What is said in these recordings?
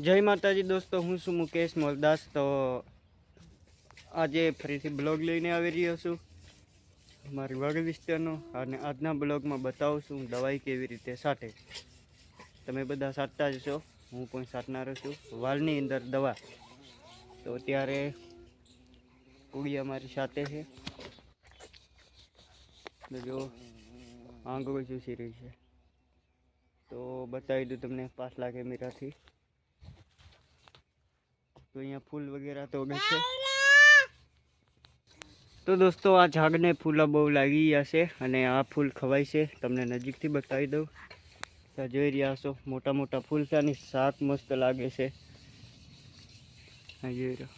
જય માતાજી દોસ્તો, હું છું મુકેશ મોલદાસ. તો આજે ફરીથી બ્લોગ લઈને આવી રહ્યો છું. મારી વાગ વિસ્તારનો અને આજના બ્લોગમાં બતાવું છું દવાઈ કેવી રીતે સાટે. તમે બધા સાટતા જ છો, હું પણ સાટનારો છું. વાલની અંદર દવા. તો ત્યારે કુડિયા મારી સાથે છે. તો જો, આંગળું ચૂસી રહી છે. તો બતાવી દઉં તમને પાછલા કેમેરાથી. તો અહીંયા ફૂલ વગેરે તો છે. તો દોસ્તો આ ઝાડને ફૂલો બહુ લાગી ગયા છે અને આ ફૂલ ખવાય છે. તમને નજીકથી બતાવી દઉં. તો જોઈ રહ્યા છો મોટા મોટા ફૂલ છે અને શાક મસ્ત લાગે છે. જોઈ રહ્યો.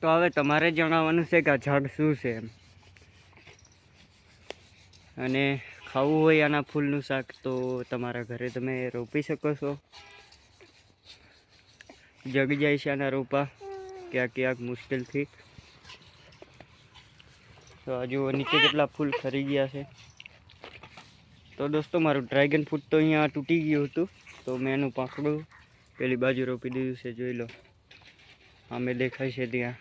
તો હવે તમારે જણાવવાનું છે કે આ ઝાડ શું છે એમ. અને ખાવું હોય આના ફૂલનું શાક તો તમારા ઘરે તમે રોપી શકો છો. જગી જાય છે આના રોપા. ક્યાંક ક્યાંક મુશ્કેલથી. તો હજુ નીચે કેટલા ફૂલ ખરી ગયા છે. તો દોસ્તો, મારું ડ્રેગન ફ્રૂટ તો અહીંયા તૂટી ગયું હતું. તો મેં એનું પાંખડું પેલી બાજુ રોપી દીધું છે, જોઈ લો. અમે દેખાય છે ત્યાં.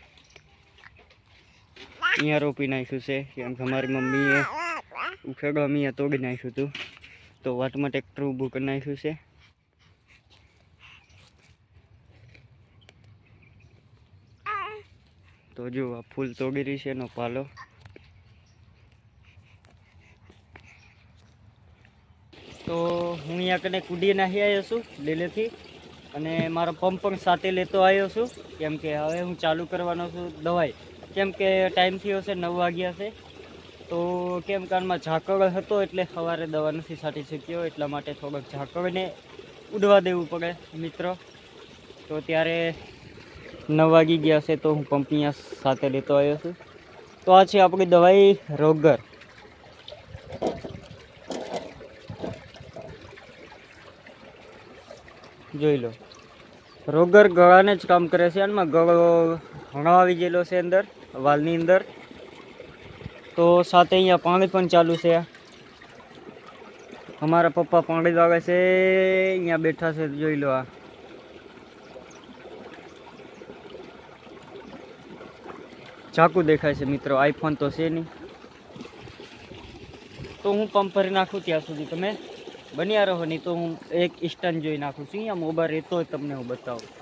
અહીંયા રોપી નાખ્યું છે, કેમ કે અમારી મમ્મીએ ઉખેડો અમે અહીંયા તોડી નાખ્યું હતું. તો વાટમાં ટ્રેક્ટર ઊભું કરી નાખ્યું છે. તો જો આ ફૂલ તોડી રહી છે એનો પાલો. તો હું અહીંયા કને કૂદી નાખી આવ્યો છું ડેલેથી અને મારો પંપ પણ સાથે લેતો આવ્યો છું. કેમ કે હવે હું ચાલુ કરવાનો છું દવાઈ. કેમ કે ટાઈમ થયો નવ વાગ્યા છે. તો કેમ કાનમાં ઝાકળ હતો એટલે સવારે દવા નથી છાંટી શક્યો, એટલા માટે થોડોક ઝાકળને ઉડવા દેવું પડે, મિત્રો. તો ત્યારે નવ વાગી ગયા છે તો હું પંપ અહીંયા સાથે લેતો આવ્યો છું. તો આ છે આપણી દવાઈ રોગર. જોઈ લો. રોગર ગળાને જ કામ કરે છે, આમાં ગળો ઘણો આવી ગયેલો છે અંદર, વાલની અંદર. તો સાથે અહીંયા પાણી પણ ચાલુ છે. અમારા પપ્પા પાણી લાવે છે, અહીંયા બેઠા છે, જોઈ લો આ. ચાકુ દેખાય છે મિત્રો, આઈફોન તો છે નહીં. તો હું પંપ ભરી નાખું ત્યાં સુધી. તમે બન્યા રહો, નહીં તો હું એક ઇસ્ટન જોઈ નાખું છું. અહીંયા મોબાઈલ રહેતો હોય તમને હું બતાવું.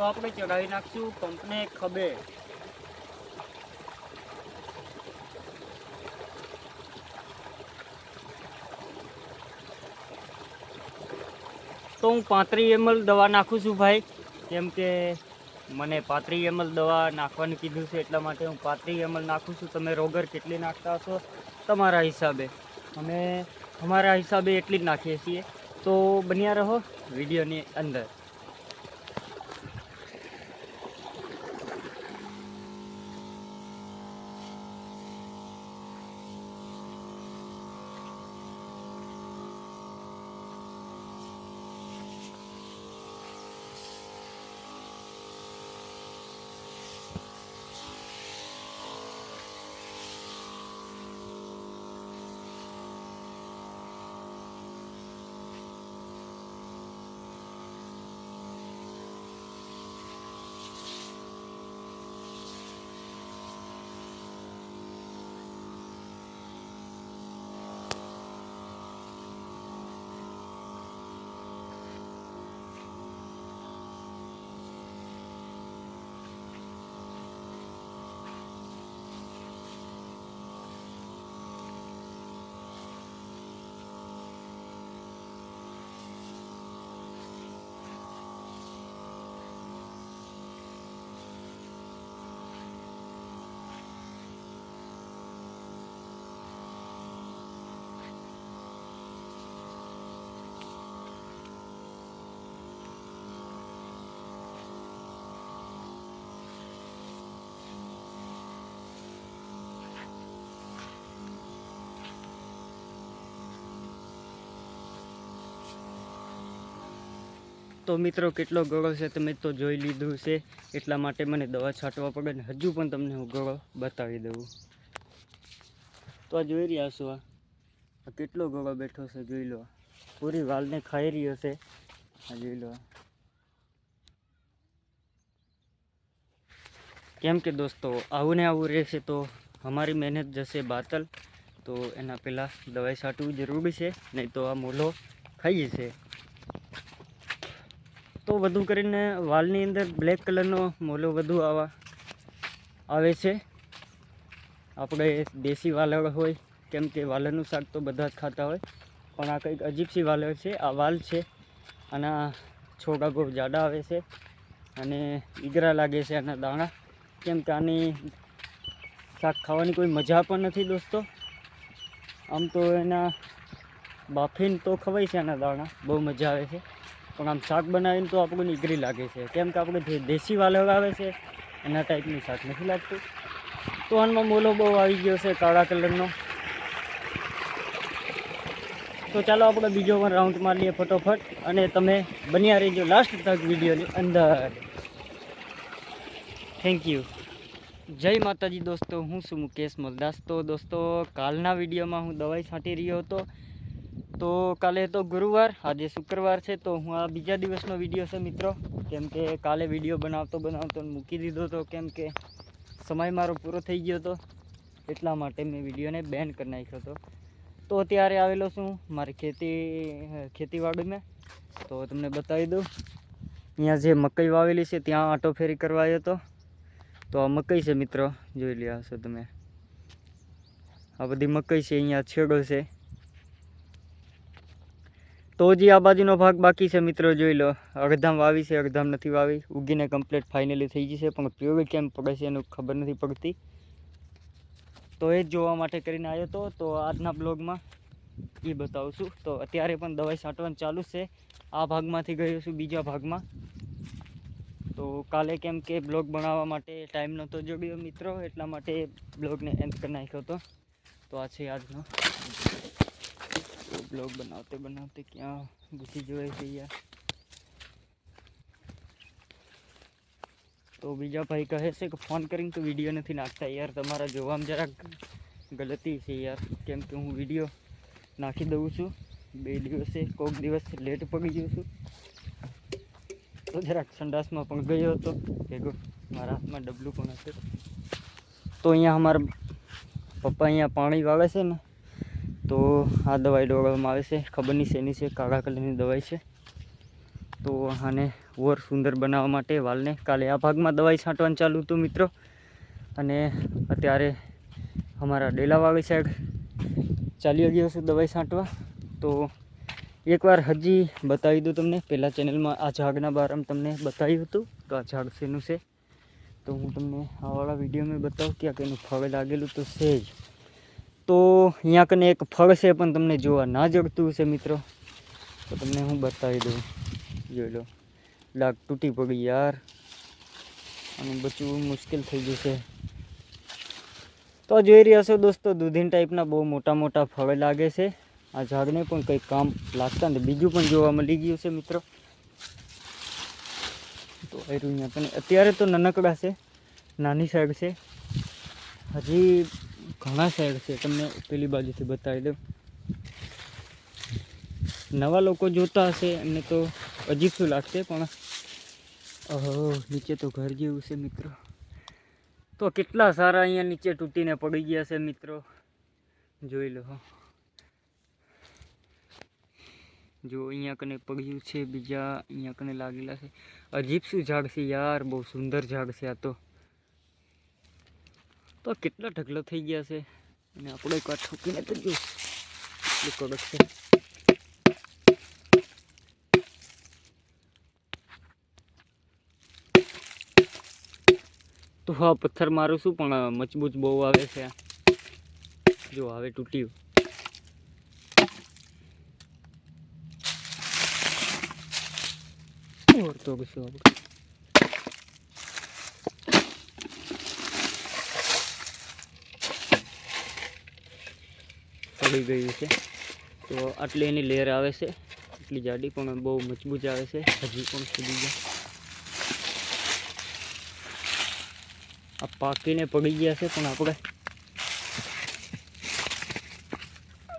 તો આપણે ચડાવી નાખશું પંપને ખબે. તો હું પાંત્રી એમએલ દવા નાખું છું ભાઈ. કેમ કે મને પાંત્રી એમએલ દવા નાખવાનું કીધું છે, એટલા માટે હું પાંત્રી એમએલ નાખું છું. તમે રોગર કેટલી નાખતા હશો? તમારા હિસાબે. અમે, અમારા હિસાબે એટલી જ નાખીએ છીએ. તો બન્યા રહો વિડીયોની અંદર. તો મિત્રો, કેટલો ગળો છે તમે તો જોઈ લીધું છે. એટલા માટે મને દવા છાંટવા પડે ને હજુ પણ તમને હું ગળો બતાવી દઉં. તો આ જોઈ રહ્યા છો આ. કેટલો ગળો બેઠો છે જોઈ લો. પૂરી વાલને ખાઈ રહ્યો છે. આ જોઈ લો કેમ કે દોસ્તો, આવું ને આવું રહેશે તો અમારી મહેનત જશે બાતલ. તો એના પહેલાં દવાઈ છાંટવું જરૂરી છે, નહીં તો આ મોલો ખાઈ જશે. તો વધુ કરીને વાલની અંદર બ્લેક કલરનો મોલો વધુ આવા આવે છે. આપણે દેશી વાલળ હોય, કેમ કે વાલરનું શાક તો બધા જ ખાતા હોય, પણ આ કંઈક અજીબસી વાલળ છે, આ વાલ છે આના છોડા બહુ જાડા આવે છે, અને ઈગરા લાગે છે આના દાણા. કેમ કે આની શાક ખાવાની કોઈ મજા પણ નથી દોસ્તો. આમ તો એના બાફીને તો ખવાય છે આના દાણા, બહુ મજા આવે છે. પણ આમ શાક બનાવીને તો આપણને નીકળી લાગે છે. કેમ કે આપણે જે દેશી વાલળ આવે છે, એના ટાઈપનું શાક નથી લાગતું. તો આનમાં મોલો બહુ આવી ગયો છે, કાળા કલરનો તો ચાલો આપણે બીજો પણ રાઉન્ડ મારીએ ફટોફટ અને તમે બન્યા રહીજો લાસ્ટ તક વિડીયોની અંદર. થેન્ક યુ જય માતાજી દોસ્તો, હું છું મુકેશ મલદાસ. તો દોસ્તો, કાલના વિડીયોમાં હું દવાઈ છાંટી રહ્યો હતો. તો કાલે તો ગુરુવાર, આજે શુક્રવાર છે, તો હું આ બીજા દિવસનો વીડિયો છે મિત્રો. કેમ કે કાલે વીડિયો બનાવતો બનાવતો મૂકી દીધો હતો કેમ કે સમય મારો પૂરો થઈ ગયો હતો એટલા માટે મેં વિડીયોને બેન કરી નાખ્યો હતો. તો અત્યારે આવેલો છું મારી ખેતી, ખેતીવાડીમાં. તો તમને બતાવી દઉં. અહીંયા જે મકઈ વાવેલી છે, ત્યાં આંટો ફેરી કરવા આવ્યો હતો. તો આ મકઈ છે મિત્રો, જોઈ લ્યા હશો તમે. આ બધી મકઈ છે, અહીંયા છેડો છે. તો હજી આ બાજુનો ભાગ બાકી છે મિત્રો, જોઈ લો. અડધામ વાવી છે, અડધામ નથી વાવી. ઉગીને કમ્પ્લીટ ફાઇનલી થઈ જશે પણ પ્યોર કેમ પડે છે એનું ખબર નથી પડતી. તો એ જ જોવા માટે કરીને આવ્યો હતો તો આજના બ્લોગમાં એ બતાવું છું તો અત્યારે પણ દવાઈ છાંટવાનું ચાલુ છે. આ ભાગમાંથી ગયો છું બીજા ભાગમાં. તો કાલે કેમ કે બ્લોગ બનાવવા માટે ટાઈમ નહોતો જોડ્યો મિત્રો, એટલા માટે બ્લોગને એન્ડ કરી નાખ્યો હતો. તો આ છે આજનો. બ્લોગ બનાવતે બનાવતે ક્યાં ઘૂસી જોવાય છે યાર તો બીજા ભાઈ કહે છે કે ફોન કરીને તો વીડિયો નથી નાખતા યાર તમારા જોવામાં જરાક ગલતી છે યાર કેમ કે હું વીડિયો નાખી દઉં છું બે દિવસે કોઈક દિવસ લેટ પડી ગયું છું તો જરાક સંડાસમાં પણ ગયો હતો ભેગો મારા હાથમાં ડબલું પણ હતું તો અહીંયા અમારા પપ્પા અહીંયા પાણી વાવે છે ને તો આ દવાઈ દોડવામાં આવે છે. ખબર નહીં શેની છે, કાળા કલરની દવાઈ છે. તો આને ઓર સુંદર બનાવવા માટે વાલને કાલે આ ભાગમાં દવાઈ છાંટવાનું ચાલુ હતું મિત્રો. અને અત્યારે અમારા ડેલાવાળી સાઈડ ચાલી ગયો છું દવાઈ છાંટવા. તો એકવાર હજી બતાવી દઉં તમને. પહેલાં ચેનલમાં આ ઝાડના બારામાં તમને બતાવ્યું હતું તો આ ઝાડ શેનું છે. તો હું તમને આવાળા વીડિયો મેં બતાવું ક્યાંક એનું ફળ લાગેલું તો છે જ. તો અહીંયા કને એક ફળ છે પણ તમને જોવા ના જડતું છે મિત્રો. તો તમને હું બતાવી દઉં. જોઈ લો. ડાક તૂટી પડી યાર. અને બચવું મુશ્કેલ થઈ જશે તો જોઈ રહ્યા છો દોસ્તો, દૂધીન ટાઈપના બહુ મોટા મોટા ફળ લાગે છે. આ ઝાડને પણ કંઈક કામ લાગતા ને બીજું પણ જોવા મળી ગયું છે મિત્રો. તો અહીંયા કને. અત્યારે તો નાનકડા છે. નાની સાઈડ છે. હજી ઘણા સાઈડ છે, તમને પેલી બાજુથી બતાવી દઉં. નવા લોકો જોતા હશે, એમને તો અજીબ શું લાગશે, પણ ઓહો નીચે તો ઘર જેવું છે મિત્રો. તો કેટલા સારા અહીંયા નીચે તૂટીને પડી ગયા છે મિત્રો. જોઈ લો જો અહીંયા કને પડ્યું છે, બીજા અહીંયા કને લાગેલા છે. અજીબ શું ઝાડ છે યાર, બહુ સુંદર ઝાડ છે આ તો. તો કેટલા ઢગલો થઈ ગયા છે? અને આપણે એક વાર ઠોકીને તો જો એટલું કડક છે. તો હા, પથ્થર મારું છું પણ મજબૂત બહુ આવે છે. જો, હવે તૂટ્યું. ઓરતો કશું આપણે પડી ગયું છે. તો આટલી એની લેયર આવે છે. એટલી જાડી પણ બહુ મજબૂત આવે છે. હજી પણ સુધી ગયા આ પાકીને પડી ગયા છે પણ આપણે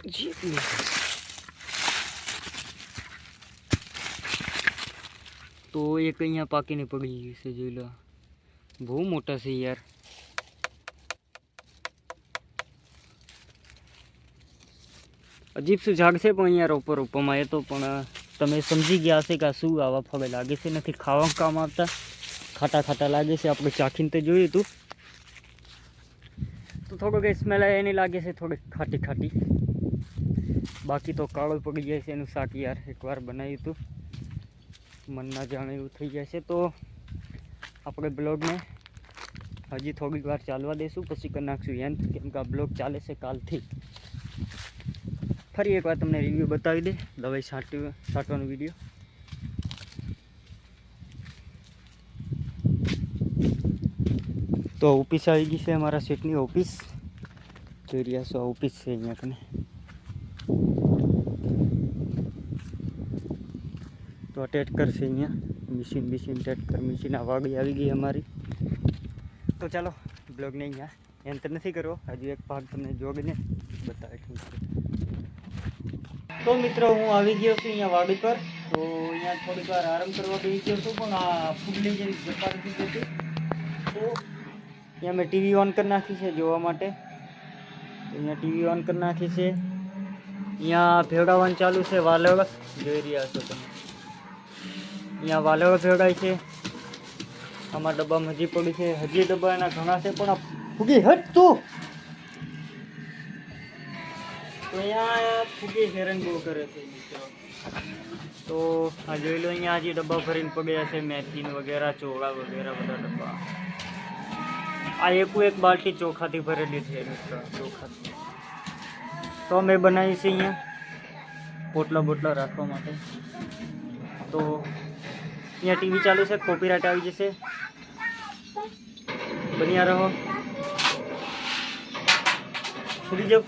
જેટલું તો એક અહીંયા પાકીને પડી ગયું છે, જોઈ લો. બહુ મોટા છે યાર. અજીબ શું છે પણ અહીંયા રોપો રોપોમાં એ તો પણ તમે સમજી ગયા હશે કે આ શું આવા ફળે લાગે છે. નથી ખાવા કામ આવતા. ખાટા ખાટા લાગે છે. આપણે ચાખીને તો જોયું હતું. તો થોડોક સ્મેલ એની લાગે છે થોડીક ખાટી ખાટી. બાકી તો કાળો પડી જાય છે. એનું શાક યાર એકવાર બનાવ્યું હતું. મન ના જાણે એવું થઈ જાય છે. તો આપણે બ્લોગને હજી થોડીક વાર ચાલવા દઈશું પછી કરી નાખશું એમ કેમ કે આ બ્લોગ ચાલે છે કાલથી. ફરી એકવાર તમને રિવ્યૂ બતાવી દે. દવાઈ છાંટવી છાંટવાનો વીડિયો તો ઓફિસ આવી ગઈ છે અમારા સેટની ઓફિસ જોઈ રહ્યા છો ઓફિસ છે અહીંયા કને. તો ટેટ કરશે અહીંયા. મશીન મશીન ટેટ કર મશીન આ વાગી આવી ગઈ અમારી. તો ચાલો બ્લોગને અહીંયા એન્ટર નથી કરવો. હજુ એક ભાગ તમને જોગીને બતાવે છે તો મિત્રો, હું આવી ગયો છું અહીંયા વાડી પર તો અહીંયા થોડીક વાર આરામ કરવા બેસી ગયો છું, પણ આ ફૂગલી જેવી જતા નથી તો અહીંયા મેં ટીવી ઓન કરી નાખી છે જોવા માટે. અહીંયા ટીવી ઓન કરી નાખી છે. અહીંયા ભેગાવાનું ચાલુ છે, વાલળ. જોઈ રહ્યા છો તમે. અહીંયા વાલળ ભેગાય છે. આમાં ડબ્બામાં હજી પડી છે. હજી ડબ્બા એના ઘણા છે, પણ આ ફૂગી હટ તું! તો અહીંયા ફૂગી હેરાન બહુ કરે છે મિત્રો તો આ જોઈ લો અહીંયા હજી ડબ્બા ભરીને પડ્યા છે મેથીન વગેરે ચોળા વગેરે બધા ડબ્બા આ એકું એક બાલટી ચોખાથી ભરેલી છે મિત્રો ચોખાથી તો અમે બનાવી છે અહીંયા પોટલા બોટલા રાખવા માટે તો અહીંયા ટીવી ચાલુ છે કોપીરાઇટ આવી જશે બન્યા રહો સુધી જાઓ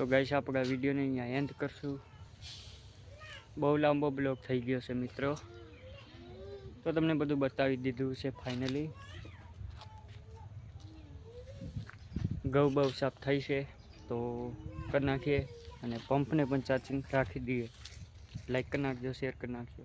તો ગાઈશ આપણા વિડીયોને અહીંયા એન્ડ કરશું. બહુ લાંબો બ્લોગ થઈ ગયો છે, મિત્રો. તો તમને બધું બતાવી દીધું છે ફાઇનલી ઘઉં બહુ સાફ થઈ છે, તો કરી નાખીએ અને પંપને પણ ચાર્જિંગ રાખી દઈએ. લાઈક કરી નાખજો શેર કરી નાખજો.